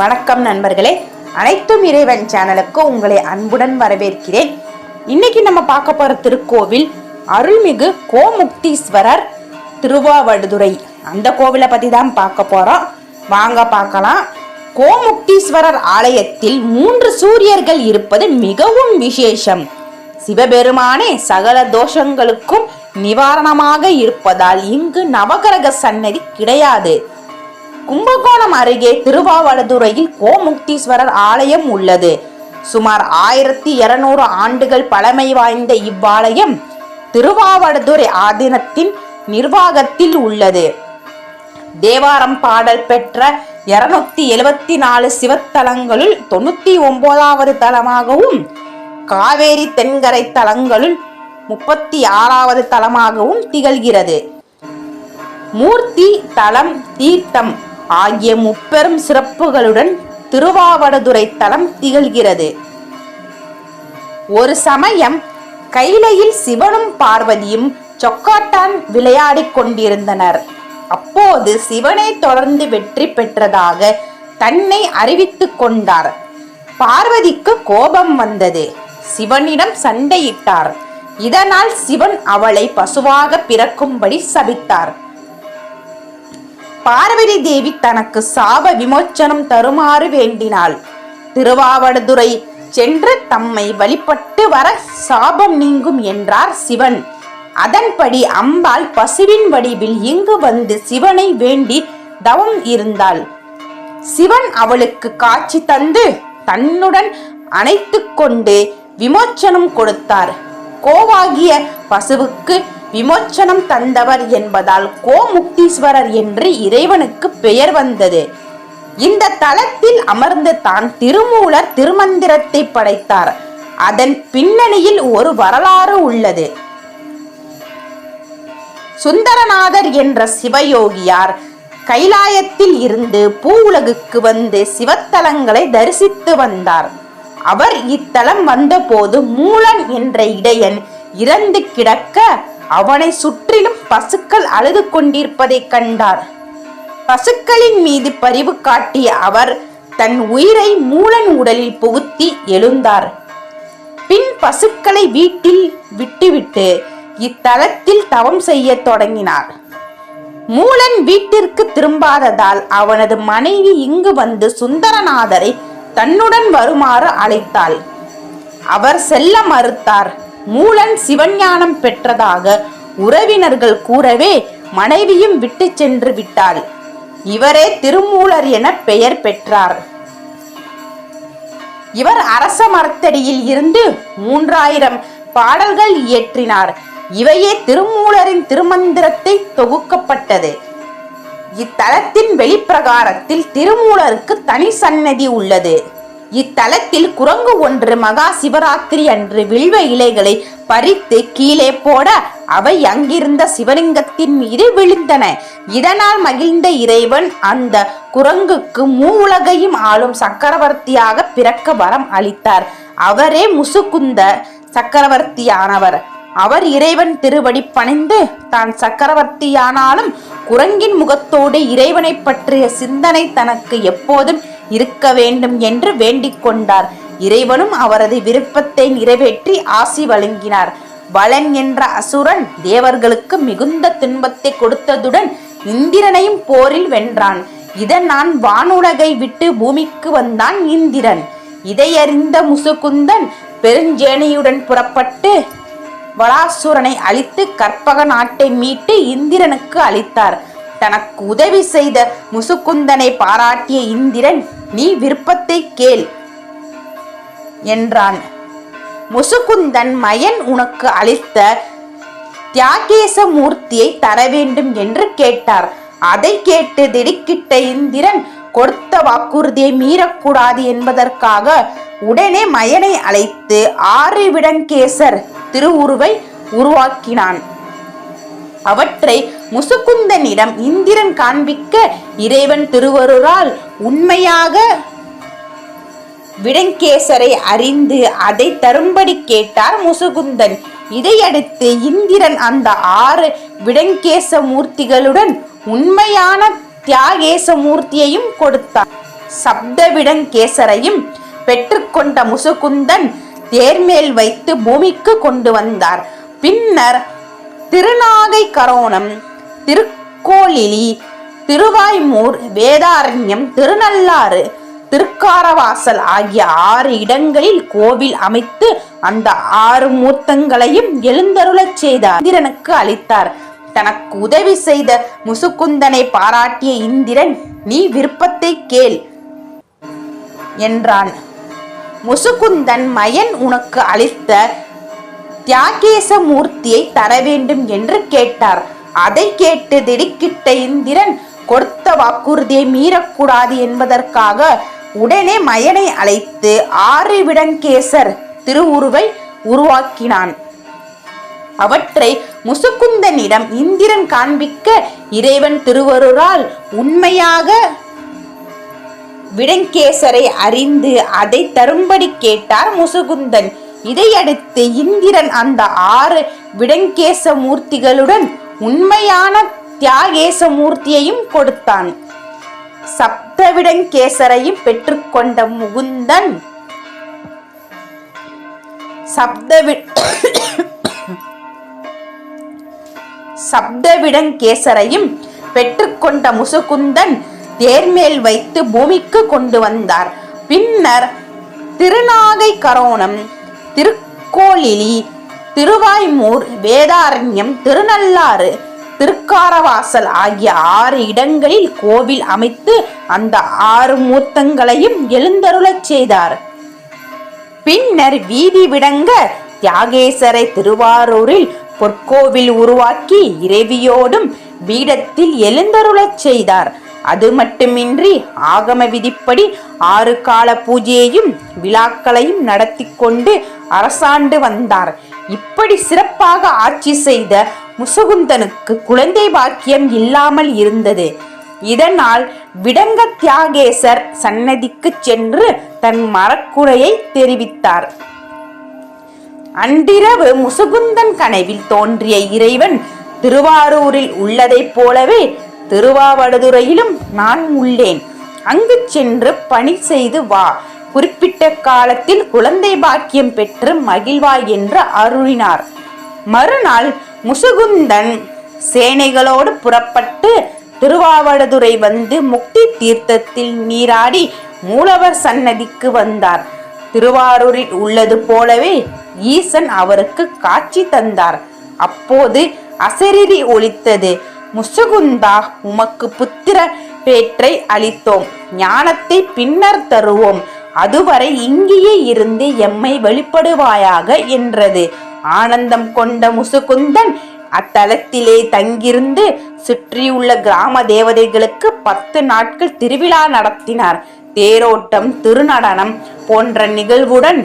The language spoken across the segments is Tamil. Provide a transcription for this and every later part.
வணக்கம் நண்பர்களே. அனைத்தும் இறைவன் சேனலுக்கு உங்களை அன்புடன் வரவேற்கிறேன். இன்னைக்கு நம்ம பார்க்க போற திருக்கோவில் அருள்மிகு கோமுக்தீஸ்வரர் திருவாவடுதுறை. அந்த கோவிலை பத்தி தான் பார்க்க போறோம். வாங்க பார்க்கலாம். கோமுக்தீஸ்வரர் ஆலயத்தில் மூன்று சூரியர்கள் இருப்பது மிகவும் விசேஷம். சிவபெருமானே சகல தோஷங்களுக்கும் நிவாரணமாக இருப்பதால் இங்கு நவகரக சன்னதி கிடையாது. கும்பகோணம் அருகே திருவாவடுதுறையில் கோமுக்தீஸ்வரர் ஆலயம் உள்ளது. சுமார் ஆயிரத்தி இருநூறு ஆண்டுகள் பழமை வாய்ந்த இவ்வாலயம் திருவாவடுதுறை ஆதீனத்தின் நிர்வாகத்தில் உள்ளது. தேவாரம் பாடல் பெற்ற இருநூத்தி எழுபத்தி நாலு சிவத்தலங்களுள் தொண்ணூத்தி ஒன்பதாவது தலமாகவும் காவேரி தென்கரை தலங்களுள் முப்பத்தி ஆறாவது தலமாகவும் திகழ்கிறது. மூர்த்தி தலம் தீர்த்தம் ஆகிய முப்பெரும் சிறப்புகளுடன் திருவாவடுதுறை தலம் திகழ்கிறது. ஒரு சமயம் கைலையில் சிவனும் பார்வதியும் சொக்காட்டான் விளையாடிக் கொண்டிருந்தனர். அப்போது சிவனை தொடர்ந்து வெற்றி பெற்றதாக தன்னை அறிவித்துக் கொண்டார். பார்வதிக்கு கோபம் வந்தது. சிவனிடம் சண்டையிட்டார். இதனால் சிவன் அவளை பசுவாக பிறக்கும்படி சபித்தார். பார்வதி தேவி தனக்கு சாப விமோச்சனம் தருமாறு வேண்டினாள். திருவாவடுதுறை சென்று தம்மை வழிபட்டு வர சாபம் நீங்கும் என்றார் சிவன். அதன்படி அம்பாள் பசுவின் வடிவில் இங்கு வந்து சிவனை வேண்டி தவம் இருந்தாள். சிவன் அவளுக்கு காட்சி தந்து தன்னுடன் அணைத்து கொண்டு விமோச்சனம் கொடுத்தார். கோவாகிய பசுவுக்கு விமோச்சனம் தந்தவர் என்பதால் கோமுக்தீஸ்வரர் என்று இறைவனுக்கு பெயர் வந்தது. இந்த தலத்தில் அமர்ந்து தான் திருமூலர் திருமந்திரத்தை படைத்தார். அதன் பின்னணியில் ஒரு வரலாறு உள்ளது. சுந்தரநாதர் என்ற சிவயோகியார் கைலாயத்தில் இருந்து பூ உலகுக்கு வந்து சிவத்தலங்களை தரிசித்து வந்தார். அவர் இத்தலம் வந்தபோது மூலன் என்ற இடையன் இறந்து கிடக்க அவனை சுற்றிலும் பசுக்கள் அழுது கொண்டிருப்பதைக் கண்டார். பசுக்களின் மீது பரிவு காட்டிய அவர் தன் உயிரை மூலன் உடலில் புகுத்தி எழுந்தார். பின் பசுக்களை வீட்டில் விட்டுவிட்டு இத்தலத்தில் தவம் செய்ய தொடங்கினார். மூலன் வீட்டிற்கு திரும்பாததால் அவனது மனைவி இங்கு வந்து சுந்தரநாதரை தன்னுடன் வருமாறு அழைத்தாள். அவர் செல்ல மறுத்தார். மூலன் சிவஞானம் பெற்றதாக உறவினர்கள் கூறவே மனைவியும் விட்டு சென்று விட்டாள். இவரே திருமூலர் என பெயர் பெற்றார். இவர் அரச மரத்தடியில் இருந்து மூன்றாயிரம் பாடல்கள் இயற்றினார். இவையே திருமூலரின் திருமந்திரத்தை தொகுக்கப்பட்டது. இத்தலத்தின் வெளிப்பிரகாரத்தில் திருமூலருக்கு தனி சன்னதி உள்ளது. இத்தலத்தில் குரங்கு ஒன்று மகா சிவராத்திரி அன்று வில்வ இலைகளை பறித்து கீழே போட அவை அங்கிருந்த சிவலிங்கத்தின் மீது விழுந்தன. இதனால் மகிழ்ந்த இறைவன் அந்த குரங்குக்கு மூவுலகையும் ஆளும் சக்கரவர்த்தியாக பிறக்க வரம் அளித்தார். அவரே முசுகுந்த சக்கரவர்த்தியானவர். அவர் இறைவன் திருவடி பணிந்து தான் சக்கரவர்த்தியானாலும் குரங்கின் முகத்தோடு இறைவனை பற்றிய சிந்தனை தனக்கு எப்போதும் இருக்க வேண்டும் என்று வேண்டிக் கொண்டார். இறைவனும் அவரது விருப்பத்தை நிறைவேற்றி ஆசி வழங்கினார். வளன் என்ற அசுரன் தேவர்களுக்கு மிகுந்த துன்பத்தை கொடுத்ததுடன் இந்திரனையும் போரில் வென்றான். இதனால் வானுலகை விட்டு பூமிக்கு வந்தான் இந்திரன். இதையறிந்த முசுகுந்தன் பெருஞ்சேனையுடன் புறப்பட்டு வளாசுரனை அழித்து கற்பக நாட்டை மீட்டு இந்திரனுக்கு அளித்தார். தனக்கு உதவி செய்த முசுகுந்தனை பாராட்டிய இந்திரன் நீ விருப்பத்தை கேள் என்றான். முசுகுந்தன் மயன் உனக்கு அளித்த தியாகேச மூர்த்தியை தர வேண்டும் என்று கேட்டார். அதை கேட்டு திடுக்கிட்ட இந்திரன் கொடுத்த வாக்குறுதியை மீறக்கூடாது என்பதற்காக உடனே மயனை அழைத்து ஆறு விடங்கேசர் திருவுருவை உருவாக்கினான். அவற்றை முசுகுந்தனிடம் இந்திரன் காண்பிக்க இறைவன் திருவருளால் உண்மையாக விடங்கேசரை அறிந்து அதை தரும்படி கேட்டார் முசுகுந்தன். இதையடுத்து இந்திரன் அந்த ஆறு விடங்கேச மூர்த்திகளுடன் உண்மையான தியாகேச மூர்த்தியையும் கொடுத்தார் சப்தவிடங்கேசரையும் பெற்றுக்கொண்ட முசுகுந்தன் தேர்மேல் வைத்து பூமிக்கு கொண்டு வந்தார். பின்னர் திருநாகை கரோணம் திருக்கோளிலி திருவாய்மூர் வேதாரண்யம் திருநள்ளாறு திருக்காரவாசல் ஆகிய ஆறு இடங்களில் கோவில் அமைத்து அந்த ஆறு மூர்த்தங்களையும் எழுந்தருளச் செய்தார். இந்திரனுக்கு அளித்தார். தனக்கு உதவி செய்த முசுகுந்தனை பாராட்டிய இந்திரன் நீ விருப்பத்தை கேள் என்றான். முசுகுந்தன் மயன் உனக்கு அளித்த தியாகேச மூர்த்தியை தர வேண்டும் என்று கேட்டார். அதை கேட்டு திடுக்கிட்ட இந்திரன் கொடுத்த வாக்குறுதியை மீறக்கூடாது என்பதற்காக உடனே மயனை அழைத்து ஆறு விடங்கேசர் திருவுருவை உருவாக்கினான். அவற்றை முசுகுந்தனிடம் இந்திரன் காண்பிக்க இறைவன் திருவருளால் உண்மையாக விடங்கேசரை அறிந்து அதை தரும்படி கேட்டார் முசுகுந்தன். இதையடுத்து இந்திரன் அந்த ஆறு விடங்கேச மூர்த்திகளுடன் உண்மையான தியாகேச மூர்த்தியையும் கொடுத்தான் சப்தவிடங்கேசரையும் பெற்றுக்கொண்ட முகுந்தன் சப்தவி சப்தவிடங்கேசரையும் பெற்றுக்கொண்ட முசுகுந்தன் தேர்மேல் வைத்து பூமிக்கு கொண்டு வந்தார். பின்னர் திருநாகை கரோணம் திருக்கோளிலி திருவாய்மூர் வேதாரண்யம் திருநள்ளாறு திருக்காரவாசல் ஆகிய ஆறு இடங்களில் கோவில் அமைத்து அந்த ஆறு மூர்த்தங்களையும் எழுந்தருளச் செய்தார். பின்னர் வீதி விடங்க தியாகேசரை திருவாரூரில் பொற்கோவில் உருவாக்கி இறைவியோடும் பீடத்தில் எழுந்தருளச் செய்தார். அது மட்டுமின்றி ஆகம விதிப்படி ஆறு கால பூஜையையும் விழாக்களையும் நடத்தி கொண்டு அரசாண்டு வந்தார். இப்படி சிறப்பாக ஆட்சி செய்த முசகுந்தனுக்கு குழந்தை பாக்கியம் இல்லாமல் இருந்தது. இதனால் விடங்க தியாகேசர் சன்னதிக்கு சென்று தன் மரக்குறையை தெரிவித்தார். அன்றிரவு முசுகுந்தன் கனவில் தோன்றிய இறைவன் திருவாரூரில் உள்ளதைப் போலவே திருவாவடுதுறையிலும் நான் உள்ளேன். அங்கு சென்று பணி செய்து வா. குறிப்பிட்ட காலத்தில் குழந்தை பாக்கியம் பெற்று மகிழ்வாய் என்று அருளினார். மறுநாள் முசுகுந்தன் சேனைகளோடு புறப்பட்டு திருவாவடுதுறை வந்து முக்தி தீர்த்தத்தில் நீராடி மூலவர் சன்னதிக்கு வந்தார். திருவாரூரில் உள்ளது போலவே ஈசன் அவருக்கு காட்சி தந்தார். அப்போது அசரிரி ஒலித்தது. முசுகுந்தா உமக்கு புத்திர பேற்றை அளித்தோம். ஞானத்தை பின்னர் தருவோம். அதுவரை இங்கேயே இருந்து எம்மை வெளிப்படுவாயாக என்றது. ஆனந்தம் கொண்ட முசுகுந்தன் அத்தலத்திலே தங்கியிருந்து சுற்றியுள்ள கிராம தேவதைகளுக்கு பத்து நாட்கள் திருவிழா நடத்தினார். தேரோட்டம் திருநடனம் போன்ற நிகழ்வுடன்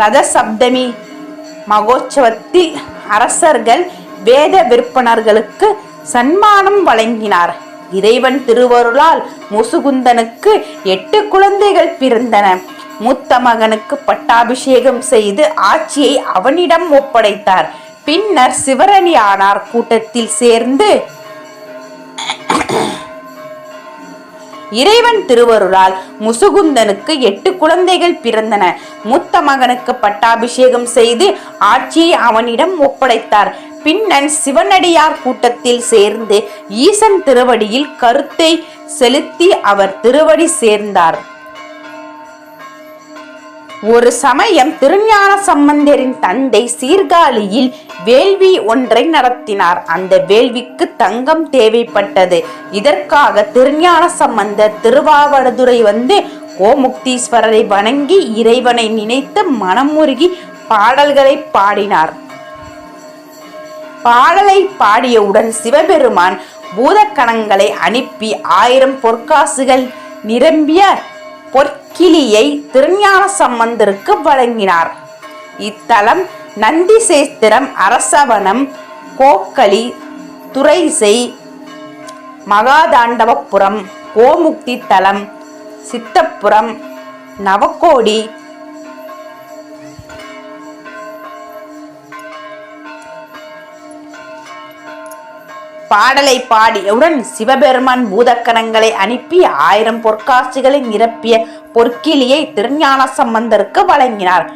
ரதசப்தமி மகோற்சவத்தில் அரசர்கள் வேத விற்பனர்களுக்கு சன்மானம் வழங்கினார். இறைவன் திருவருளால் முசுகுந்தனுக்கு எட்டு குழந்தைகள் பிறந்தன. மூத்த மகனுக்கு பட்டாபிஷேகம் செய்து ஆட்சியை அவனிடம் ஒப்படைத்தார். பின்னர் சிவரணி ஆனார். கூட்டத்தில் சேர்ந்து இறைவன் திருவருளால் முசுகுந்தனுக்கு எட்டு குழந்தைகள் பிறந்தன. மூத்த மகனுக்கு பட்டாபிஷேகம் செய்து ஆட்சியை அவனிடம் ஒப்படைத்தார். பின்னன் சிவனடியார் கூட்டத்தில் சேர்ந்து ஈசன் திருவடியில் கருத்தை செலுத்தி அவர் திருவடி சேர்ந்தார். ஒரு சமயம் திருஞான சம்பந்தரின் தந்தை சீர்காழியில் வேள்வி ஒன்றை நடத்தினார். அந்த வேள்விக்கு தங்கம் தேவைப்பட்டது. இதற்காக திருஞான சம்பந்தர் திருவாவடுதுறை வந்து கோமுக்தீஸ்வரரை வணங்கி இறைவனை நினைத்து மனமுருகி பாடல்களை பாடினார். பாடலை பாடியவுடன் சிவபெருமான் பூதக்கணங்களை அனுப்பி ஆயிரம் பொற்காசுகள் நிரம்பிய பொற்கிளியை திருஞான சம்பந்தருக்கு வழங்கினார். இத்தலம் நந்திசேஸ்திரம் அரசவனம் கோக்களி துறைசை மகாதாண்டவபுரம் கோமுக்தி தலம் சித்தப்புரம் நவக்கோடி பாடலை பாடியவுடன் சிவபெருமான் பூதக்கணங்களை அனுப்பி ஆயிரம் பொற்காசுகளை நிரப்பிய பொற்கிளியை திருஞான சம்பந்தருக்கு வழங்கினார்.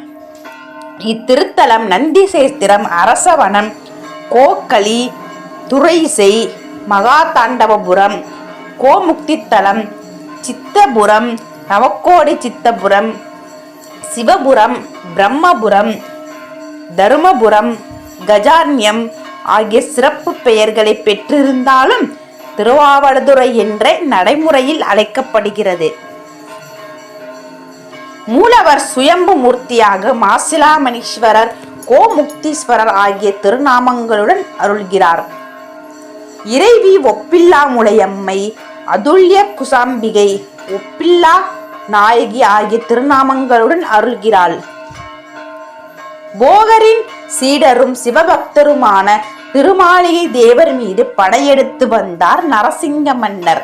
இத்திருத்தலம் நந்திசேஸ்திரம் அரசவனம் கோக்களி துறைசை மகாதாண்டவபுரம் கோமுக்தித்தலம் சித்தபுரம் நவக்கோடி சித்தபுரம் சிவபுரம் பிரம்மபுரம் தருமபுரம் கஜான்யம் ஆகிய சிறப்பு பெயர்களை பெற்றிருந்தாலும் திருவாவடுதுறை என்ற நடைமுறையில் அழைக்கப்படுகிறது. மூலவர் சுயம்பு மூர்த்தியாக மாசிலாமணீஸ்வரர் கோமுக்தீஸ்வரர் ஆகிய திருநாமங்களுடன் அருள்கிறார். இறைவி ஒப்பில்லா முளையம்மை அதுல்ய குசாம்பிகை ஒப்பில்லா நாயகி ஆகிய திருநாமங்களுடன் அருள்கிறாள். போகரின் சீடரும் சிவபக்தருமான திருமாளிகை தேவர் மீது படையெடுத்து வந்தார் நரசிங்க மன்னர்.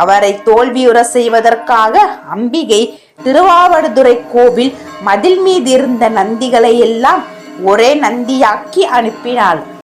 அவரை தோல்வியுற செய்வதற்காக அம்பிகை திருவாவடுதுறை கோவில் மதில் மீதிருந்த நந்திகளை எல்லாம் ஒரே நந்தியாக்கி அனுப்பினாள்.